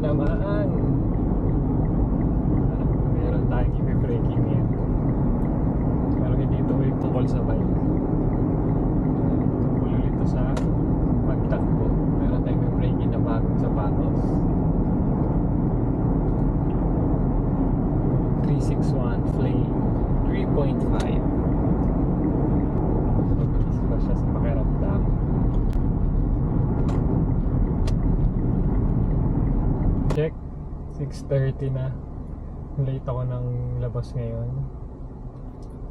naman. Meron tayong i-braking ngayon. Pero hindi ito tukol sa bike. Tukol ulit ito sa pagtakbo. Meron tayong i-braking na bagong sapatos. 361 Flame 3.5 Mabilis ba siya sa pakiramdam? Check 6.30 na. Late ako ng labas ngayon.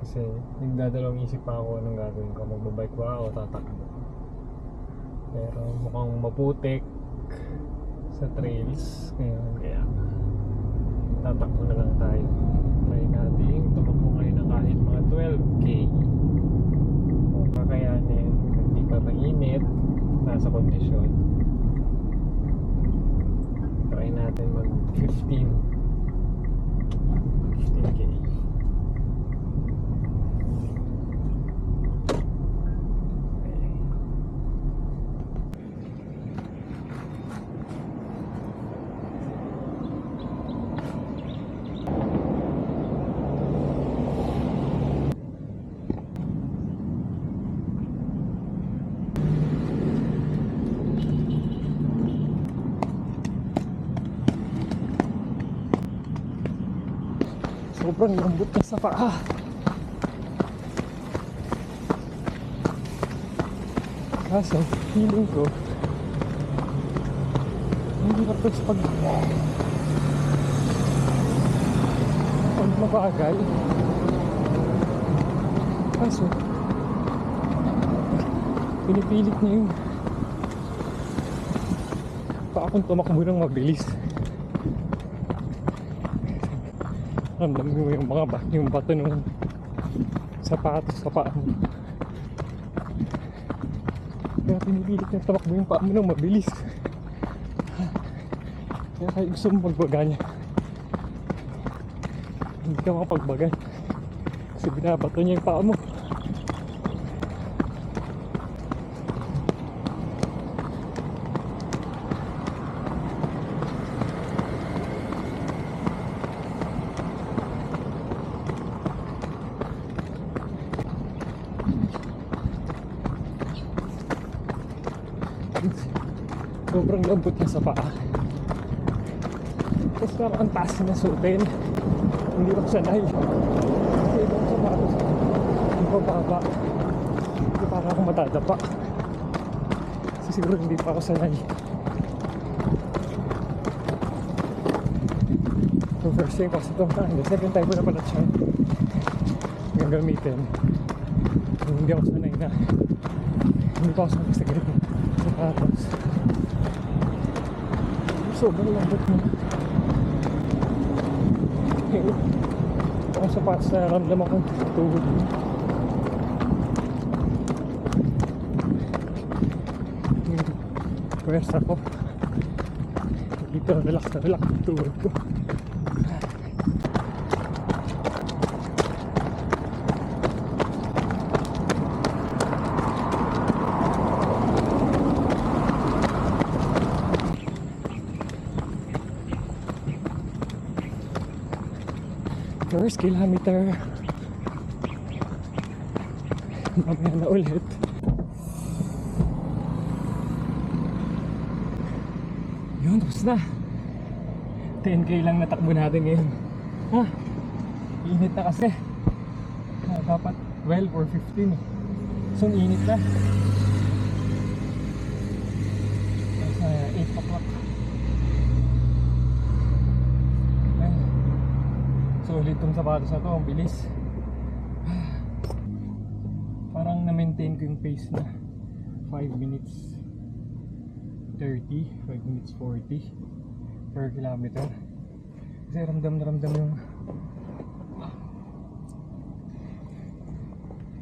Kasi nagdadalawang isip pa ako anong gagawin ko? Magbabike ba o tatakbo. Pero mukhang maputik sa trails ngayon kaya tatakbo na lang tayo. Try natin. Tumakbo ngayon ng kahit mga 12k kung kakayanin hindi pa mainit. Nasa kondisyon natin mag 15 Sobrang lambot niya sa paa. Kaso, feeling ko, hindi pa ito sa pag... Pag mabagal. Kaso, pinipilit niya yung paa kong tumakbo ng mabilis. Ramdam mo yung mga ba, yung bato ng sapatos sa paa mo. Kaya pinipilit na tamakbo yung paa mo ng mabilis. Kaya kayo gusto mo magbaga niya. Hindi ka makapagbaga. Kasi binabato niya yung paa mo. Sobrang lambot niya sa paa. Tapos parang ang taas na suotin. Hindi ako sanay. Kasi ibang sapatos. Ang bababa. Hindi para ako matadapa. Kasi siguro hindi pa ako sanay. So first time kasi itong time. Second time ko na pala siya gagamitin. Hindi ako sanay na. Hindi pa ako sanay sa ganito. Sapatos. Sobrang lambot mo. Ang sapatos na ramdam ako tuhod mo. Pwersa ko. Dito relax na relax tuhod ko. First kilometer. Mamaya na ulit. Yun, tapos na. 10k lang natakbo natin ngayon. Ha? Init na kasi. Ah, dapat 12 or 15 eh. So, init na. Tapos na 8 o'clock. Ayun. Solid tong sapatos na to, ang bilis. Parang na-maintain ko yung pace na 5 minutes 30, 5 minutes 40 per kilometer. Kasi ramdam na ramdam yung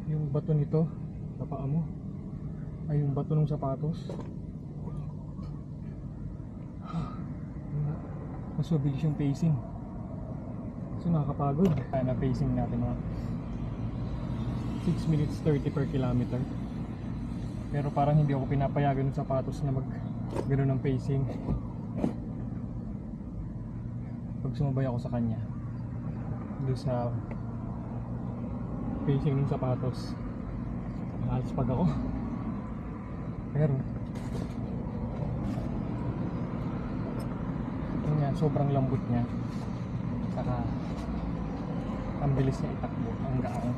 yung bato nito sa paa mo ay yung bato ng sapatos mas mabilis yung pacing so nakakapagod. Na pacing natin mga 6 minutes 30 per kilometer. Pero parang hindi ako pinapayagan ng sapatos na mag gano'n ng pacing. Pag sumabay ako sa kanya doon sa facing ng sapatos alas pag ako. Pero yun nga sobrang lambot niya ang bilis niya itakbo ang gaan